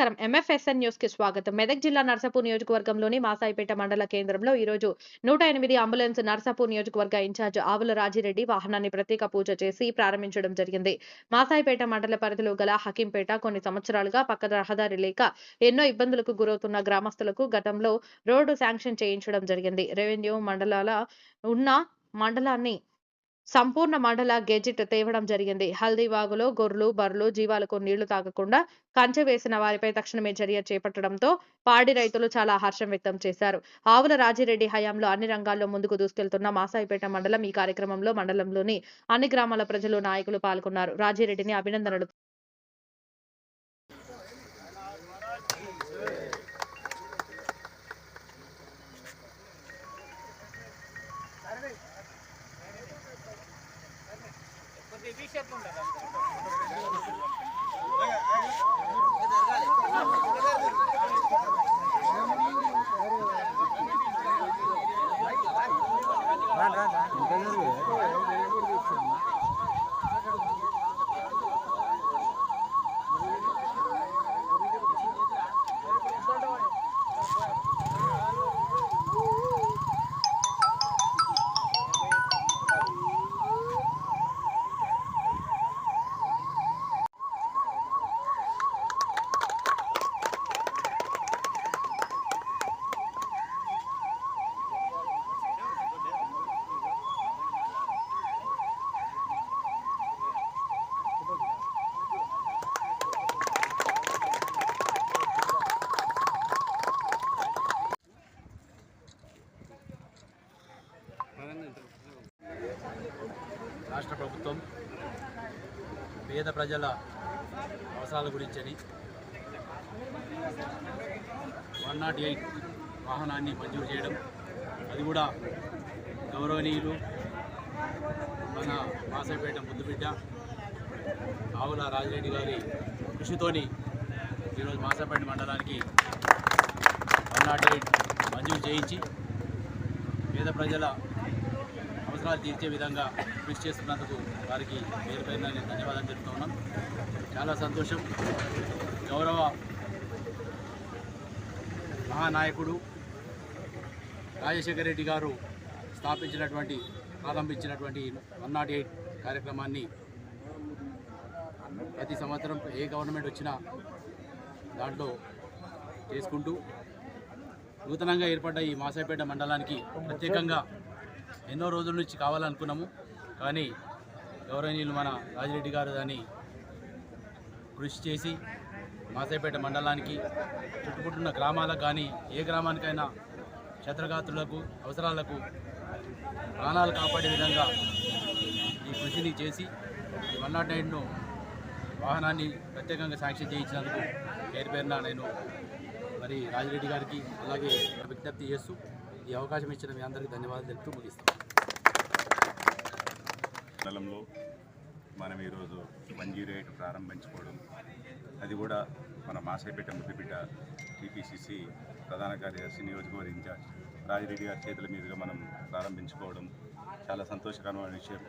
నమస్కారం. ఎంఎఫ్ఎస్ఎన్ న్యూస్కి స్వాగతం. మెదక్ జిల్లా నర్సాపూర్ నియోజకవర్గంలోని మాసాయిపేట మండల కేంద్రంలో ఈ రోజు నూట ఎనిమిది అంబులెన్స్ నర్సాపూర్ నియోజకవర్గ ఇన్ఛార్జ్ ఆవుల రాజిరెడ్డి వాహనాన్ని ప్రత్యేక పూజ చేసి ప్రారంభించడం జరిగింది. మాసాయిపేట మండల పరిధిలో గల హకీంపేట కొన్ని సంవత్సరాలుగా పక్క రహదారి లేక ఎన్నో ఇబ్బందులకు గురవుతున్న గ్రామస్తులకు గతంలో రోడ్డు శాంక్షన్ చేయించడం జరిగింది. రెవెన్యూ మండలాల ఉన్న మండలాన్ని సంపూర్ణ మండల గెజిట్ తేవడం జరిగింది. హల్దీవాగులో గొర్రెలు బర్రెలు జీవాలకు నీళ్ళు తాగకుండా కంచె వేసిన వారిపై తక్షణమే చర్య చేపట్టడంతో పాడి రైతులు చాలా హర్షం వ్యక్తం చేశారు. ఆవుల రాజిరెడ్డి హయాంలో అన్ని రంగాల్లో ముందుకు దూసుకెళ్తున్న మాసాయిపేట మండలం ఈ కార్యక్రమంలో మండలంలోని అన్ని గ్రామాల ప్రజలు నాయకులు పాల్గొన్నారు. రాజిరెడ్డిని అభినందనలు ఉండదు ప్రభుత్వం పేద ప్రజల అవసరాల గురించని వన్ నాట్ ఎయిట్ వాహనాన్ని మంజూరు చేయడం. అది కూడా గౌరవనీయులు మన మాసపేట ముద్దుబిడ్డ ఆవుల రాజిరెడ్డి గారి కృషితోని ఈరోజు మాసపేట మండలానికి వన్ నాట్ ఎయిట్ మంజూరు చేయించి పేద ప్రజల అవసరాలు తీర్చే విధంగా కృషి చేస్తున్నందుకు వారికి పేరు పైన నేను ధన్యవాదాలు చెప్తా ఉన్నాం చాలా సంతోషం. గౌరవ మహానాయకుడు రాజశేఖర రెడ్డి గారు స్థాపించినటువంటి ప్రారంభించినటువంటి వన్ నాట్ ఎయిట్ కార్యక్రమాన్ని ప్రతి సంవత్సరం ఏ గవర్నమెంట్ వచ్చినా దాంట్లో చేసుకుంటూ నూతనంగా ఏర్పడ్డ ఈ మాసాయిపేట మండలానికి ప్రత్యేకంగా ఎన్నో రోజుల నుంచి కావాలనుకున్నాము. కానీ గౌరవనీయులు మన రాజిరెడ్డి గారు దాన్ని కృషి చేసి మాసేపేట మండలానికి చుట్టుముట్టున్న గ్రామాలకు కానీ ఏ గ్రామానికైనా క్షత్రగాత్రులకు అవసరాలకు ప్రాణాలు కాపాడే విధంగా ఈ కృషిని చేసి ఈ వన్ నాట్ నైన్ను వాహనాన్ని ప్రత్యేకంగా శాంక్షన్ చేయించినందుకు పేరు పేరున నేను మరి రాజిరెడ్డి గారికి అలాగే విజ్ఞప్తి చేస్తూ ఈ అవకాశం ఇచ్చిన మీ అందరికీ ధన్యవాదాలు తెలుపుతూ ముగిస్తాను మండలంలో మనం ఈరోజు వన్ జీరో ఎయిట్ ప్రారంభించుకోవడం అది కూడా మన మాసేపేట ముద్దుపేట టీపీసీసీ ప్రధాన కార్యదర్శి నియోజకవర్గ ఇన్ఛార్జ్ రాజిరెడ్డి గారి చేతుల మీదుగా మనం ప్రారంభించుకోవడం చాలా సంతోషకరమైన విషయం.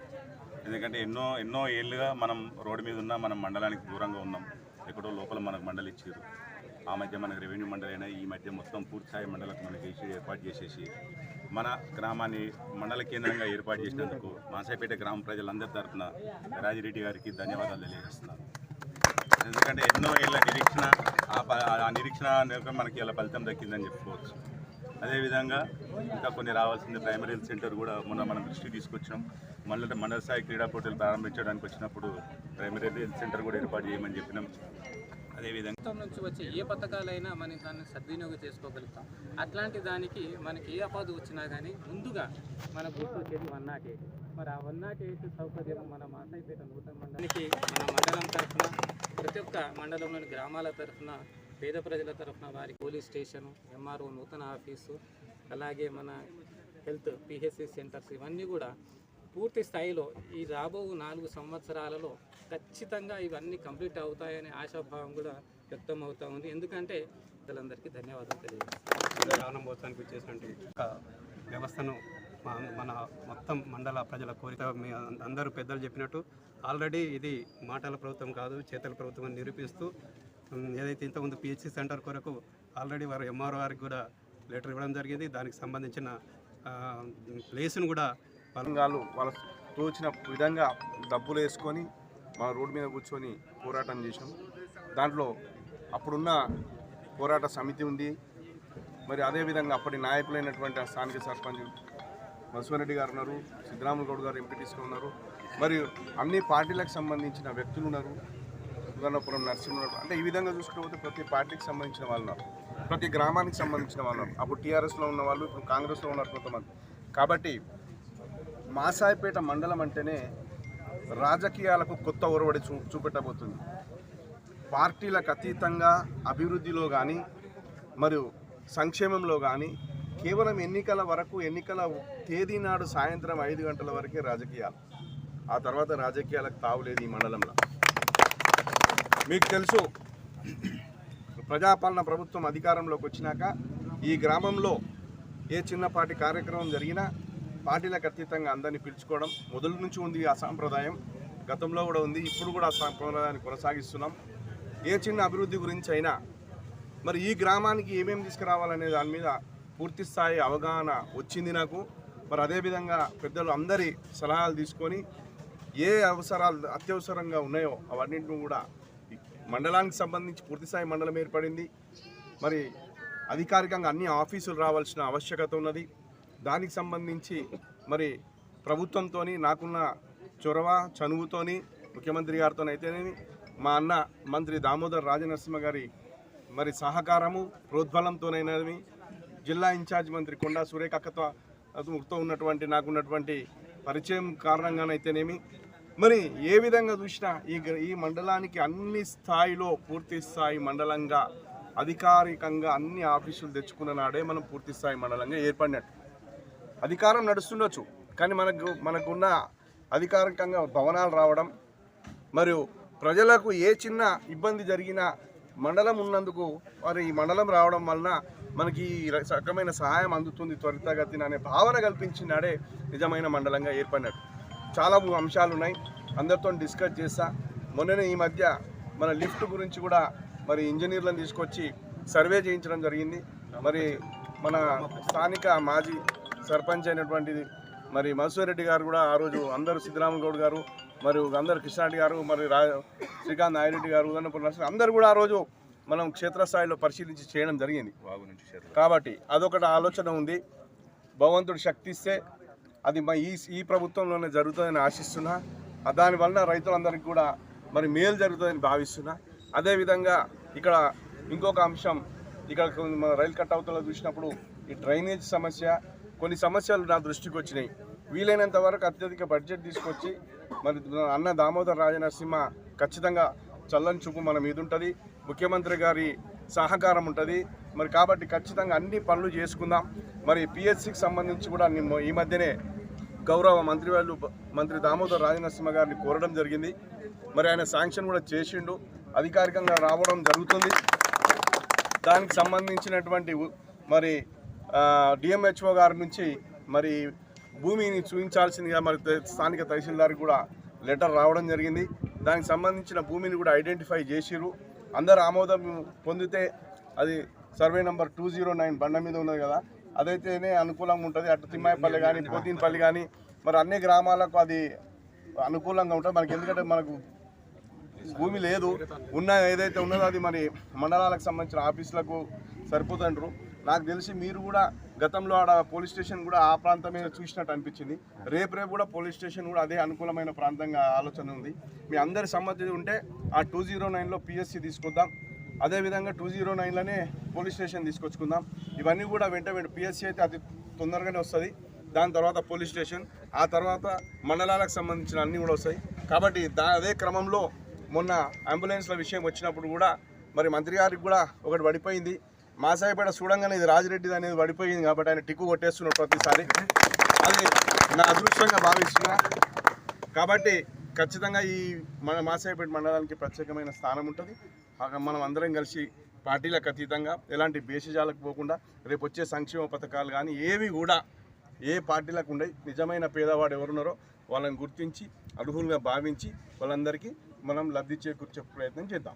ఎందుకంటే ఎన్నో ఎన్నో ఏళ్ళుగా మనం రోడ్డు మీద ఉన్న మనం మండలానికి దూరంగా ఉన్నాం. ఎక్కడో లోపల మనకు మండలిచ్చారు. ఆ మధ్య మనకు రెవెన్యూ మండలి అయినా ఈ మధ్య మొత్తం పూర్తిస్థాయి మండలకు మనకి ఏర్పాటు చేసేసి మన గ్రామాన్ని మండల కేంద్రంగా ఏర్పాటు చేసినందుకు మాసాయిపేట గ్రామ ప్రజలందరి తరఫున రాజిరెడ్డి గారికి ధన్యవాదాలు తెలియజేస్తున్నాను. ఎందుకంటే ఎన్నో ఏళ్ళ నిరీక్షణ ఆ నిరీక్షణ మనకి ఇలా ఫలితం దక్కిందని చెప్పుకోవచ్చు. అదేవిధంగా ఇంకా కొన్ని రావాల్సింది ప్రైమరీ హెల్త్ సెంటర్ కూడా మొన్న మనం దృష్టికి తీసుకొచ్చాం మళ్ళీ మండల స్థాయి క్రీడా పోటీలు ప్రారంభించడానికి వచ్చినప్పుడు ప్రైమరీ హెల్త్ సెంటర్ కూడా ఏర్పాటు చేయమని చెప్పినాం. అదేవిధంగా ప్రభుత్వం నుంచి వచ్చే ఏ పథకాలైనా మనం దాన్ని సద్వినియోగం చేసుకోగలుగుతాం. అట్లాంటి దానికి మనకి ఏ ఆపద వచ్చినా కానీ ముందుగా మన గుర్తొచ్చేది వన్ నాట్ ఎయిట్. మరి ఆ వన్ నాట్ ఎయిట్ సౌకర్యం మన మాసాయిపేట నూతన మండలానికి మన మండలం తరఫున ప్రతి ఒక్క మండలంలోని గ్రామాల తరఫున పేద ప్రజల తరఫున వారి police station M R O నూతన ఆఫీసు అలాగే మన హెల్త్ పిహెచ్సి సెంటర్స్ ఇవన్నీ కూడా పూర్తి స్థాయిలో ఈ రాబో నాలుగు సంవత్సరాలలో ఖచ్చితంగా ఇవన్నీ కంప్లీట్ అవుతాయనే ఆశాభావం కూడా వ్యక్తం అవుతూ ఉంది. ఎందుకంటే ప్రజలందరికీ ధన్యవాదాలు తెలియజేస్తాను ప్రారంభోత్సవానికి వచ్చేసినటువంటి ఒక వ్యవస్థను మన మొత్తం మండల ప్రజల కోరిక మీ అందరూ పెద్దలు చెప్పినట్టు ఆల్రెడీ ఇది మాటల ప్రభుత్వం కాదు చేతల ప్రభుత్వం అని నిరూపిస్తూ ఏదైతే ఇంతకుముందు పిహెచ్సి సెంటర్ కొరకు ఆల్రెడీ వారు ఎంఆర్ఓ గారికి కూడా లెటర్ ఇవ్వడం జరిగింది. దానికి సంబంధించిన ప్లేస్ను కూడా వాళ్ళు వాళ్ళ తోచిన విధంగా డబ్బులు వేసుకొని మన రోడ్డు మీద కూర్చొని పోరాటం చేసాం దాంట్లో అప్పుడున్న పోరాట సమితి ఉంది. మరి అదేవిధంగా అప్పటి నాయకులైనటువంటి ఆ స్థానిక సర్పంచ్ మధుసూరెడ్డి గారు ఉన్నారు సిద్ధరాములు గౌడ్ గారు ఎంపీటీసీగా ఉన్నారు. మరియు అన్ని పార్టీలకు సంబంధించిన వ్యక్తులు ఉన్నారు. సువర్ణపురం నరసింహ ఉన్నారు. అంటే ఈ విధంగా చూసుకుంటే పోతే ప్రతి పార్టీకి సంబంధించిన వాళ్ళు ఉన్నారు. ప్రతి గ్రామానికి సంబంధించిన వాళ్ళు ఉన్నారు. అప్పుడు టీఆర్ఎస్లో ఉన్న వాళ్ళు ఇప్పుడు కాంగ్రెస్లో ఉన్నారు కొంతమంది. కాబట్టి మాసాయిపేట మండలం అంటేనే రాజకీయాలకు కొత్త ఒరవడి చూ చూపెట్టబోతుంది. పార్టీలకు అతీతంగా అభివృద్ధిలో కానీ మరియు సంక్షేమంలో కానీ కేవలం ఎన్నికల వరకు ఎన్నికల తేదీ నాడు సాయంత్రం ఐదు గంటల వరకే రాజకీయాలు. ఆ తర్వాత రాజకీయాలకు తావులేదు ఈ మండలంలో. మీకు తెలుసు ప్రజాపాలన ప్రభుత్వం అధికారంలోకి వచ్చినాక ఈ గ్రామంలో ఏ చిన్నపాటి కార్యక్రమం జరిగినా పార్టీలకు అతీతంగా అందరినీ పిలుచుకోవడం మొదటి నుంచి ఉంది ఆ సాంప్రదాయం గతంలో కూడా ఉంది ఇప్పుడు కూడా ఆ సాంప్రదాయాన్ని కొనసాగిస్తున్నాం. ఏ చిన్న అభివృద్ధి గురించి అయినా మరి ఈ గ్రామానికి ఏమేమి తీసుకురావాలనే దాని మీద పూర్తి స్థాయి అవగాహన వచ్చింది నాకు. మరి అదేవిధంగా పెద్దలు అందరి సలహాలు తీసుకొని ఏ అవసరాలు అత్యవసరంగా ఉన్నాయో అవన్నింటిని కూడా మండలానికి సంబంధించి పూర్తిస్థాయి మండలం ఏర్పడింది. మరి అధికారికంగా అన్ని ఆఫీసులు రావాల్సిన ఆవశ్యకత ఉన్నది. దానికి సంబంధించి మరి ప్రభుత్వంతో నాకున్న చొరవ చనువుతోని ముఖ్యమంత్రి గారితోనైతేనేమి మా అన్న మంత్రి దామోదర్ రాజనరసింహ గారి మరి సహకారము ప్రోద్బలంతోనైనవి జిల్లా ఇన్ఛార్జ్ మంత్రి కొండా సురేఖ అక్కతో ఉన్నటువంటి నాకున్నటువంటి పరిచయం కారణంగానైతేనేమి మరి ఏ విధంగా చూసినా ఈ ఈ మండలానికి అన్ని స్థాయిలో పూర్తి స్థాయి మండలంగా అధికారికంగా అన్ని ఆఫీసులు తెచ్చుకున్న నాడే మనం పూర్తి స్థాయి మండలంగా ఏర్పడినట్టు. అధికారం నడుస్తుండొచ్చు. కానీ మనకు మనకున్న అధికారికంగా భవనాలు రావడం మరియు ప్రజలకు ఏ చిన్న ఇబ్బంది జరిగినా మండలం ఉన్నందుకు మరి ఈ మండలం రావడం వలన మనకి ఈ రకమైన సహాయం అందుతుంది త్వరితగతిన అనే భావన కల్పించినాడే నిజమైన మండలంగా ఏర్పడినట్టు. చాలా అంశాలు ఉన్నాయి అందరితో డిస్కస్ చేస్తా. మొన్ననే ఈ మధ్య మన లిఫ్ట్ గురించి కూడా మరి ఇంజనీర్లను తీసుకొచ్చి సర్వే చేయించడం జరిగింది. మరి మన స్థానిక మాజీ సర్పంచ్ అయినటువంటిది. మరి మధుసూర్ రెడ్డి గారు కూడా ఆ రోజు అందరూ సిద్ధరామ గౌడ్ గారు మరియు అందరు కృష్ణారెడ్డి గారు మరి రా శ్రీకాంత్ నాయరెడ్డి గారు ఉదన్నపూర్ నరసింహ అందరూ కూడా ఆ రోజు మనం క్షేత్రస్థాయిలో పరిశీలించి చేయడం జరిగింది. కాబట్టి అదొకటి ఆలోచన ఉంది. భగవంతుడు శక్తి ఇస్తే అది మా ఈ ఈ ప్రభుత్వంలోనే జరుగుతుందని ఆశిస్తున్నా. దానివల్ల రైతులందరికీ కూడా మరి మేలు జరుగుతుందని భావిస్తున్నా. అదేవిధంగా ఇక్కడ ఇంకొక అంశం ఇక్కడ రైలు కట్అవుతలో చూసినప్పుడు ఈ డ్రైనేజ్ సమస్య కొన్ని సమస్యలు నా దృష్టికి వచ్చినాయి. వీలైనంత వరకు అత్యధిక బడ్జెట్ తీసుకొచ్చి మరి అన్న దామోదర్ రాజనరసింహ ఖచ్చితంగా చల్లని చూపు మన మీద ఉంటుంది. ముఖ్యమంత్రి గారి సహకారం ఉంటుంది. మరి కాబట్టి ఖచ్చితంగా అన్ని పనులు చేసుకుందాం. మరి పిహెచ్సికి సంబంధించి కూడా ఈ మధ్యనే గౌరవ మంత్రి వాళ్ళు మంత్రి దామోదర్ రాజనరసింహ గారిని కోరడం జరిగింది. మరి ఆయన శాంక్షన్ కూడా చేసిండు. అధికారికంగా రావడం జరుగుతుంది. దానికి సంబంధించినటువంటి మరి డిఎంహెచ్ఓ గారి నుంచి మరి భూమిని చూపించాల్సిందిగా మరి స్థానిక తహసీల్దార్కి కూడా లెటర్ రావడం జరిగింది. దానికి సంబంధించిన భూమిని కూడా ఐడెంటిఫై చేసిరు అందరు ఆమోదం పొందితే అది survey number two zero nine బండ మీద ఉన్నది కదా అదైతేనే అనుకూలంగా ఉంటుంది. అటు తిమ్మాయిపల్లి కానీ పోతీన్పల్లి కానీ మరి అన్ని గ్రామాలకు అది అనుకూలంగా ఉంటుంది. మనకి ఎందుకంటే మనకు భూమి లేదు. ఉన్న ఏదైతే ఉన్నదో అది మరి మండలాలకు సంబంధించిన ఆఫీసులకు సరిపోతుంటారు నాకు తెలిసి మీరు కూడా గతంలో ఆడ పోలీస్ స్టేషన్ కూడా ఆ ప్రాంతమే చూసినట్టు అనిపించింది. రేపు రేపు కూడా పోలీస్ స్టేషన్ కూడా అదే అనుకూలమైన ప్రాంతంగా ఆలోచన ఉంది. మీ అందరి సమ్మతి ఉంటే ఆ టూ జీరో నైన్లో పిఎస్సి తీసుకొద్దాం. అదేవిధంగా టూ జీరో నైన్లోనే పోలీస్ స్టేషన్ తీసుకొచ్చుకుందాం. ఇవన్నీ కూడా వెంట వెంట పిఎస్సి అయితే అతి తొందరగానే వస్తుంది. దాని తర్వాత పోలీస్ స్టేషన్ ఆ తర్వాత మండలాలకు సంబంధించిన అన్నీ కూడా వస్తాయి. కాబట్టి దా అదే క్రమంలో మొన్న అంబులెన్స్ల విషయం వచ్చినప్పుడు కూడా మరి మంత్రి గారికి కూడా ఒకటి పడిపోయింది. మాసాయిపేట చూడంగానే ఇది రాజిరెడ్డిది అనేది పడిపోయింది కాబట్టి ఆయన టిక్కు కొట్టేస్తున్నాడు ప్రతిసారి. అది నా అదృష్టంగా భావిస్తున్నా. కాబట్టి ఖచ్చితంగా ఈ మన మాసాయిపేట మండలానికి ప్రత్యేకమైన స్థానం ఉంటుంది. మనం అందరం కలిసి పార్టీలకు అతీతంగా ఎలాంటి భేషజాలకు పోకుండా రేపు వచ్చే సంక్షేమ పథకాలు కానీ ఏవి కూడా ఏ పార్టీలకు ఉండవు నిజమైన పేదవాడు ఎవరున్నారో వాళ్ళని గుర్తించి అర్హులుగా భావించి వాళ్ళందరికీ మనం లబ్ధి చేకూర్చే ప్రయత్నం చేద్దాం.